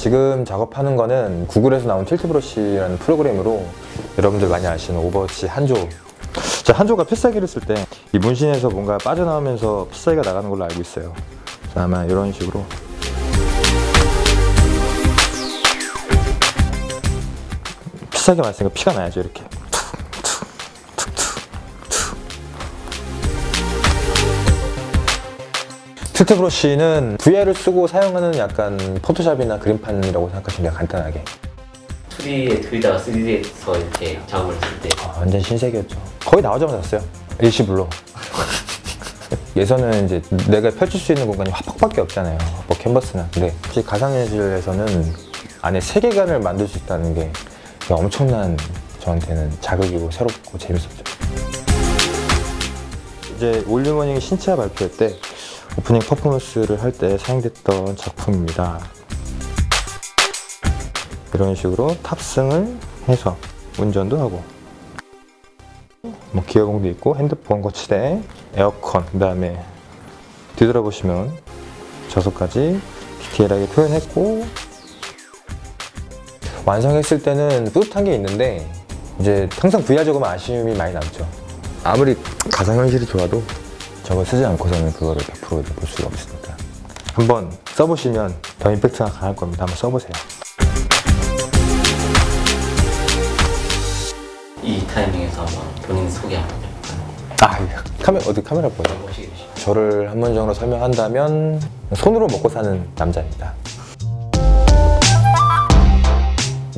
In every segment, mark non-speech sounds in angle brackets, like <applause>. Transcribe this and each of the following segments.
지금 작업하는 거는 구글에서 나온 틸트 브러쉬라는 프로그램으로 여러분들 많이 아시는 오버워치 한조. 자, 한조가 필살기를 쓸 때 이 문신에서 뭔가 빠져나오면서 필살기가 나가는 걸로 알고 있어요. 자, 아마 이런 식으로. 필살기가 많으니까 피가 나야죠 이렇게 틸트 브러쉬는 VR을 쓰고 사용하는 약간 포토샵이나 그림판이라고 생각하시면 돼요 간단하게 2D에 그리다가 3D에서 이렇게 작업을 했을 때 아, 완전 신세계였죠. 거의 나오자마자 샀어요. 일시불로. <laughs> 예전은 이제 내가 펼칠 수 있는 공간이 화폭밖에 없잖아요. 뭐 캔버스나. 근데 혹시 가상현실에서는 안에 세계관을 만들 수 있다는 게 엄청난 저한테는 자극이고 새롭고 재밌었죠. 이제 올리모닝 신차 발표회 때 오프닝 퍼포먼스를 할 때 사용됐던 작품입니다. 이런 식으로 탑승을 해서 운전도 하고 뭐 기어봉도 있고 핸드폰 거치대 에어컨 그 다음에 뒤돌아보시면 저속까지 디테일하게 표현했고 완성했을 때는 뿌듯한 게 있는데 이제 항상 VR 적으면 아쉬움이 많이 남죠 아무리 가상현실이 좋아도 저걸 쓰지 않고서는 그거를 100%볼 수가 없으니까 한번 써보시면 더 임팩트가 강할 겁니다 한번 써보세요 이 타이밍에서 한번 본인 소개 한번? 아 카메라 어디 카메라 계시죠? 저를 한 문장으로 설명한다면 손으로 먹고 사는 남자입니다.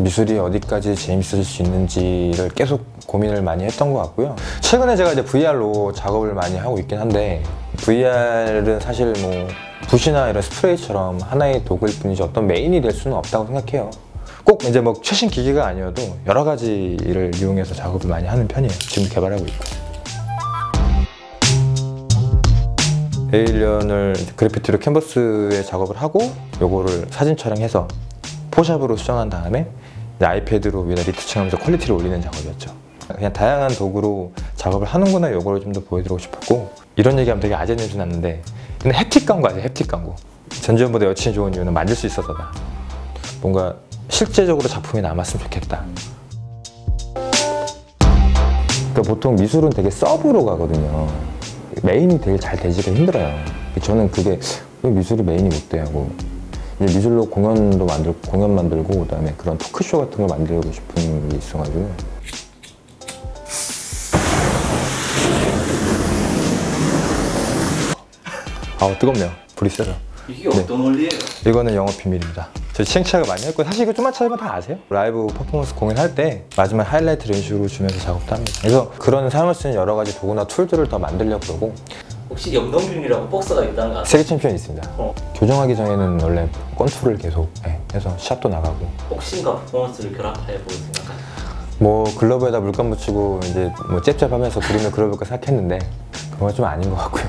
미술이 어디까지 재밌어질 수 있는지를 계속 고민을 많이 했던 것 같고요. 최근에 제가 이제 VR로 작업을 많이 하고 있긴 한데 VR은 사실 뭐 붓이나 이런 스프레이처럼 하나의 도구일 뿐이지 어떤 메인이 될 수는 없다고 생각해요. 꼭 이제 뭐 최신 기기가 아니어도 여러 가지를 이용해서 작업을 많이 하는 편이에요. 지금 개발하고 있고. 에일리언을 그래피티로 캔버스에 작업을 하고 요거를 사진 촬영해서 포샵으로 수정한 다음에 아이패드로 위에다 리트칭하면서 퀄리티를 올리는 작업이었죠. 그냥 다양한 도구로 작업을 하는구나 요거를 좀 더 보여드리고 싶었고 이런 얘기하면 되게 아재 냄새 났는데 근데 햅틱 광고 아세요? 햅틱 광고 전지현보다 여친이 좋은 이유는 만들 수 있어서다 뭔가 실제적으로 작품이 남았으면 좋겠다 그러니까 보통 미술은 되게 서브로 가거든요 메인이 되게 잘 되기가 힘들어요. 저는 그게 왜 미술이 메인이 못 돼 하고 미술로 공연도 만들고 공연 만들고 그다음에 그런 토크쇼 같은 걸 만들고 싶은 게 있어가지고 아 뜨겁네요. 불이 세서. 이게 어떤 원리예요? 이거는 영업 비밀입니다. 저 시행착을 많이 했고 사실 이거 좀만 찾으면 다 아세요? 라이브 퍼포먼스 공연할 때 마지막 하이라이트 이런 식으로 주면서 작업도 합니다. 그래서 그런 사용할 수 있는 여러 가지 도구나 툴들을 더 만들려고 그러고 혹시 영동균이라고 복서가 있다는 거 아세요? 세계 챔피언이 있습니다. 어. 교정하기 전에는 원래 건투를 계속 예, 해서 샵도 나가고 복싱과 퍼포먼스를 결합해볼 생각하세요? 뭐 글러브에다 물감 묻히고 이제 뭐 잽잽하면서 그림을 그려볼까 생각했는데 그건 좀 아닌 것 같고요.